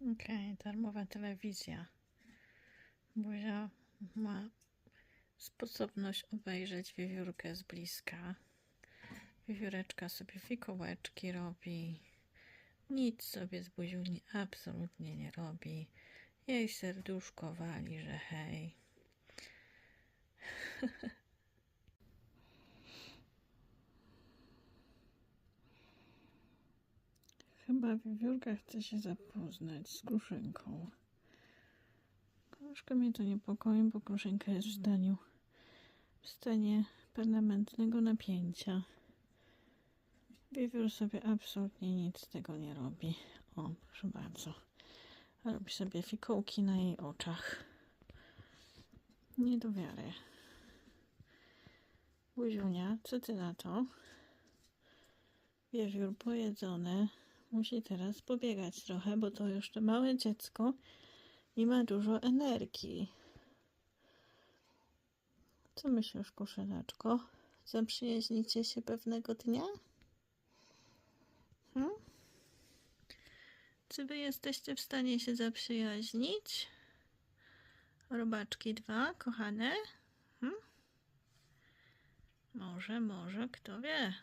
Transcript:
Okej, darmowa telewizja. Buzia ma sposobność obejrzeć wiewiórkę z bliska. Wiewióreczka sobie fikołeczki robi. Nic sobie z buziuni absolutnie nie robi. Jej serduszko wali, że hej. Chyba wiewiórka chce się zapoznać z kruszynką. Troszkę mnie to niepokoi, bo kruszynka jest w zdaniu w stanie permanentnego napięcia. Wiewiór sobie absolutnie nic z tego nie robi. O, proszę bardzo. Robi sobie fikołki na jej oczach. Nie do wiary. Buziunia, co ty na to? Wiewiór pojedzony. Musi teraz pobiegać trochę, bo to jeszcze małe dziecko i ma dużo energii. Co myślisz, kuszyneczko? Zaprzyjaźnicie się pewnego dnia? Hmm? Czy wy jesteście w stanie się zaprzyjaźnić? Robaczki dwa, kochane? Hmm? Może, może, kto wie?